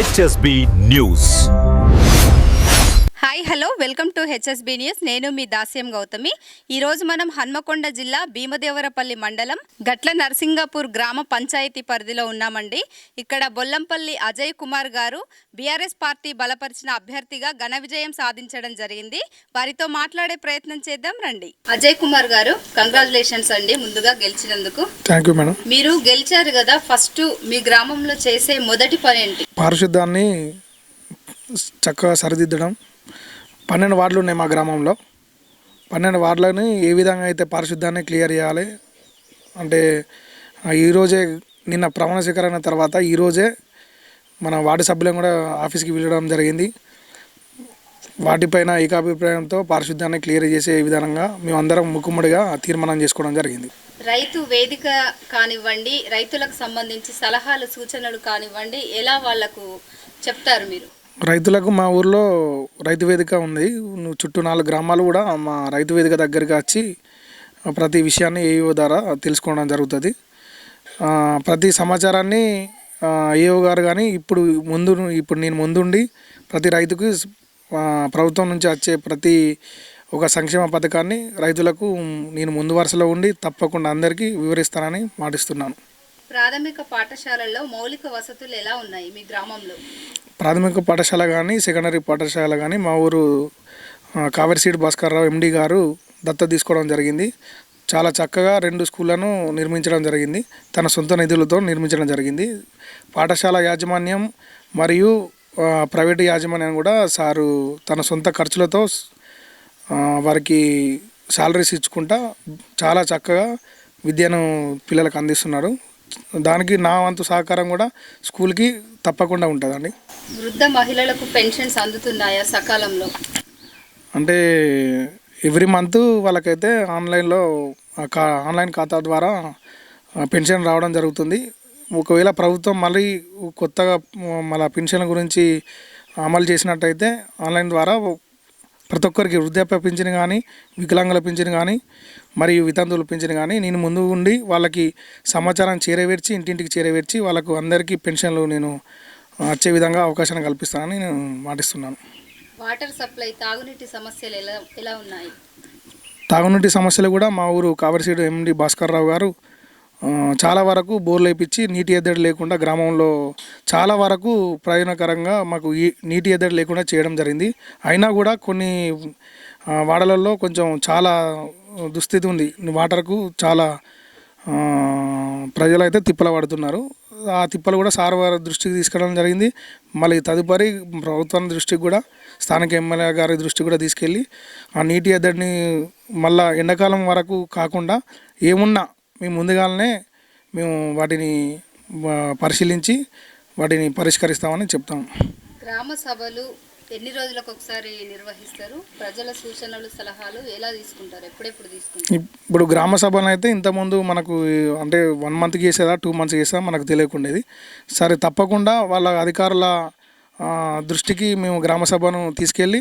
HSB news hi hello welcome to HSB news. నేను మీ దాస్యం గౌతమి. ఈ రోజు మనం హన్మకొండ జిల్లా భీమదేవరపల్లి మండలం గట్ల నరసింగాపూర్ గ్రామ పంచాయతీ పరిధిలో ఉన్నామండి. ఇక్కడ బొల్లంపల్లి అజయ్ కుమార్ గారు బీఆర్ఎస్ పార్టీ బలపరిచిన అభ్యర్థిగా ఘన విజయం సాధించడం జరిగింది. వారితో మాట్లాడే ప్రయత్నం చేద్దాం రండి. అజయ్ కుమార్ గారు కంగ్రాచులేషన్స్ అండి ముందుగా గెలిచినందుకు. మీరు గెలిచారు కదా ఫస్ట్ మీ గ్రామంలో చేసే మొదటి పని ఏంటి? పారిశుద్ధాన్ని చక్కగా సరిదిద్దడం పన్నెండు వార్డులు ఉన్నాయి మా గ్రామంలో. పన్నెండు వార్డులని ఏ విధంగా అయితే పారిశుద్ధాన్ని క్లియర్ చేయాలి? అంటే ఈరోజే నిన్న ప్రమాణ స్వీకరణ తర్వాత ఈరోజే మన వార్డు సభ్యులను కూడా ఆఫీస్కి వెళ్ళడం జరిగింది. వాటిపైన ఏకాభిప్రాయంతో పారిశుద్ధాన్ని క్లియర్ చేసే విధంగా మేమందరం ముక్కుమ్మడిగా తీర్మానం చేసుకోవడం జరిగింది. రైతు వేదిక కానివ్వండి రైతులకు సంబంధించి సలహాలు సూచనలు కానివ్వండి ఎలా వాళ్ళకు చెప్తారు మీరు? రైతులకు మా ఊర్లో రైతు వేదిక ఉంది. చుట్టూ నాలుగు గ్రామాలు కూడా మా రైతు వేదిక దగ్గరికి వచ్చి ప్రతి విషయాన్ని ఏఓ ద్వారా తెలుసుకోవడం జరుగుతుంది. ప్రతి సమాచారాన్ని ఏఓ గారు కానీ ఇప్పుడు ముందు ఇప్పుడు నేను ముందుండి ప్రతి రైతుకు ప్రభుత్వం నుంచి వచ్చే ప్రతి ఒక సంక్షేమ పథకాన్ని రైతులకు నేను ముందు వరుసలో ఉండి తప్పకుండా అందరికీ వివరిస్తానని మాటిస్తున్నాను. ప్రాథమిక పాఠశాలల్లో మౌలిక వసతులు ఎలా ఉన్నాయి మీ గ్రామంలో? ప్రాథమిక పాఠశాల కానీ సెకండరీ పాఠశాల కానీ మా ఊరు ఆ, కావేరిసీడ్ భాస్కర్రావు ఎండి గారు దత్త తీసుకోవడం జరిగింది. చాలా చక్కగా రెండు స్కూళ్ళను నిర్మించడం జరిగింది. తన సొంత నిధులతో నిర్మించడం జరిగింది. పాఠశాల యాజమాన్యం మరియు ప్రైవేటు యాజమాన్యం కూడా సారు తన సొంత ఖర్చులతో వారికి శాలరీస్ ఇచ్చుకుంటా చాలా చక్కగా విద్యను పిల్లలకు అందిస్తున్నారు. దానికి నా వంతు సహకారం కూడా స్కూల్కి తప్పకుండా ఉంటుందండి. వృద్ధ మహిళలకు పెన్షన్స్ అందుతున్నాయా సకాలంలో? అంటే ఎవ్రీ మంత్ వాళ్ళకైతే ఆన్లైన్లో ఆన్లైన్ ఖాతా ద్వారా పెన్షన్ రావడం జరుగుతుంది. ఒకవేళ ప్రభుత్వం మళ్ళీ కొత్తగా మళ్ళీ పెన్షన్ గురించి అమలు చేసినట్టయితే ఆన్లైన్ ద్వారా ప్రతి ఒక్కరికి వృద్ధాప్య పింఛన్ కానీ వికలాంగుల పింఛన్ కానీ మరియు వితంతువుల పింఛన్ కానీ నేను ముందు ఉండి వాళ్ళకి సమాచారం చేరవేర్చి ఇంటింటికి చేరవేర్చి వాళ్ళకు అందరికీ పెన్షన్లు నేను వచ్చే విధంగా అవకాశాన్ని కల్పిస్తానని నేను మాటిస్తున్నాను. వాటర్ సప్లై తాగునీటి సమస్యలు ఎలా ఎలా ఉన్నాయి? తాగునీటి సమస్యలు కూడా మా ఊరు కావరిసీడు ఎండి భాస్కర్ రావు గారు చాలా వరకు బోర్లు వేయించి నీటి ఎద్దడి లేకుండా గ్రామంలో చాలా వరకు ప్రయోజనకరంగా మాకు ఈ నీటి ఎద్దడి లేకుండా చేయడం జరిగింది. అయినా కూడా కొన్ని వాడలల్లో వాడలలో కొంచెం చాలా దుస్థితి ఉంది. వాటర్కు చాలా ప్రజలు అయితే తిప్పల పడుతున్నారు ఆ తిప్పలు కూడా సార్ వారి దృష్టికి తీసుకెళ్ళడం జరిగింది. మళ్ళీ తదుపరి ప్రభుత్వం దృష్టికి కూడా స్థానిక ఎమ్మెల్యే గారి దృష్టికి కూడా తీసుకెళ్ళి ఆ నీటి ఎద్దడిని మళ్ళా ఎండాకాలం వరకు కాకుండా ఏమున్నా మేము ముందుగానే మేము వాటిని పరిశీలించి వాటిని పరిష్కరిస్తామని చెప్తాం. గ్రామ సభలు ఎన్ని రోజులకు ఒకసారి నిర్వహిస్తారు? ప్రజల సూచనలు సలహాలు ఎలా తీసుకుంటారు? ఎప్పుడెప్పుడు తీసుకుంటారు? ఇప్పుడు గ్రామ సభను అయితే ఇంతకుముందు మనకు అంటే వన్ మంత్కి చేసేదా టూ మంత్స్ చేసేదా మనకు తెలియకుండేది. సరే తప్పకుండా వాళ్ళ అధికారుల దృష్టికి మేము గ్రామ సభను తీసుకెళ్ళి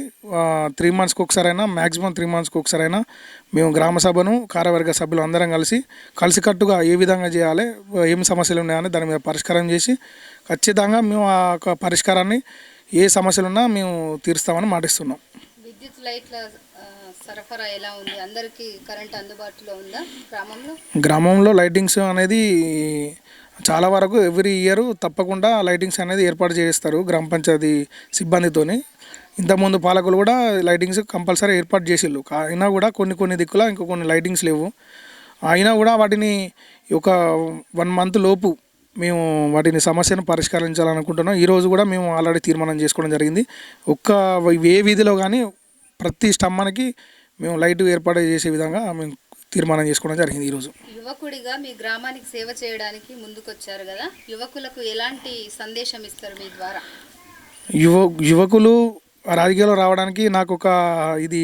త్రీ మంత్స్కి ఒకసారైనా మ్యాక్సిమం త్రీ మంత్స్కి ఒకసారైనా మేము గ్రామ సభను కార్యవర్గ సభ్యులు అందరం కలిసి కలిసికట్టుగా ఏ విధంగా చేయాలి ఏం సమస్యలు ఉన్నాయని దాని మీద పరిష్కారం చేసి ఖచ్చితంగా మేము ఆ యొక్క పరిష్కారాన్ని ఏ సమస్యలున్నా మేము తీరుస్తామని మాటిస్తున్నాం. విద్యుత్ లైట్ల సరఫరా ఎలా ఉంది? అందరికీ కరెంట్ అందుబాటులో ఉందా గ్రామంలో? గ్రామంలో లైటింగ్స్ అనేది చాలా వరకు ఎవ్రీ ఇయర్ తప్పకుండా లైటింగ్స్ అనేది ఏర్పాటు చేస్తారు గ్రామ పంచాయతీ సిబ్బందితోని. ఇంతకుముందు పాలకులు కూడా లైటింగ్స్ కంపల్సరీ ఏర్పాటు చేసిళ్ళు. కా- అయినా కూడా కొన్ని కొన్ని దిక్కుల ఇంకా కొన్ని లైటింగ్స్ లేవు. అయినా కూడా వాటిని ఒక వన్ మంత్ లోపు మేము వాటిని సమస్యను పరిష్కరించాలనుకుంటున్నాం. ఈరోజు కూడా మేము ఆల్రెడీ తీర్మానం చేసుకోవడం జరిగింది. ఒక్క ఏ వీధిలో కానీ ప్రతి స్తంభానికి మేము లైట్ ఏర్పాటు చేసే విధంగా మేము తీర్మానం చేసుకోవడం జరిగింది ఈరోజు యువకుడిగా మీ గ్రామానికి సేవ చేయడానికి ముందుకొచ్చారు కదా యువకులకు ఎలాంటి సందేశం ఇస్తారు మీ ద్వారా? యువ యువకులు రాజకీయాల్లో రావడానికి నాకు ఒక ఇది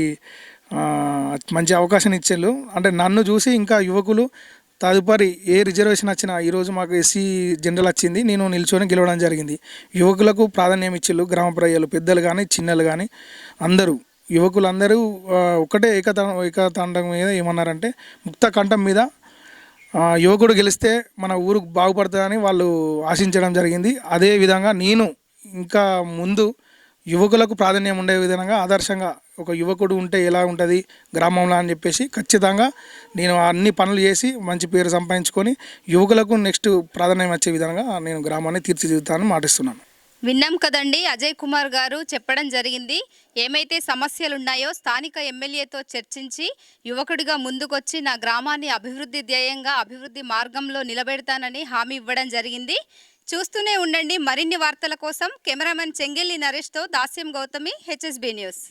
మంచి అవకాశం ఇచ్చారు అంటే నన్ను చూసి ఇంకా యువకులు తదుపరి ఏ రిజర్వేషన్ వచ్చినా ఈరోజు మాకు ఎస్సీ జనరల్ వచ్చింది నేను నిల్చొని గెలవడం జరిగింది. యువకులకు ప్రాధాన్యం ఇచ్చిళ్ళు గ్రామ ప్రజలు పెద్దలు కానీ చిన్నలు కానీ అందరూ. యువకులందరూ ఒకటే ఏకత ఏకతాండం మీద ఏమన్నారంటే ముక్త కంఠం మీద యువకుడు గెలిస్తే మన ఊరు బాగుపడుతుందని వాళ్ళు ఆశించడం జరిగింది. అదే విధంగా నేను ఇంకా ముందు యువకులకు ప్రాధాన్యం ఉండే విధంగా ఆదర్శంగా ఒక యువకుడు ఉంటే ఎలా ఉంటుంది గ్రామంలో అని చెప్పేసి ఖచ్చితంగా నేను అన్ని పనులు చేసి మంచి పేరు సంపాదించుకొని యువకులకు నెక్స్ట్ ప్రాధాన్యం వచ్చే విధంగా నేను గ్రామాన్ని తీర్చిదిద్దుతానని మాటిస్తున్నాను. విన్నాం కదండి. అజయ్ కుమార్ గారు చెప్పడం జరిగింది. ఏమైతే సమస్యలు ఉన్నాయో స్థానిక ఎమ్మెల్యేతో చర్చించి యువకుడిగా ముందుకొచ్చి నా గ్రామాన్ని అభివృద్ధి ధ్యేయంగా అభివృద్ధి మార్గంలో నిలబెడతానని హామీ ఇవ్వడం జరిగింది. చూస్తూనే ఉండండి. మరిన్ని వార్తల కోసం కెమెరామెన్ చెంగెల్లి నరేష్తో దాస్యం గౌతమి హెచ్ఎస్బి న్యూస్.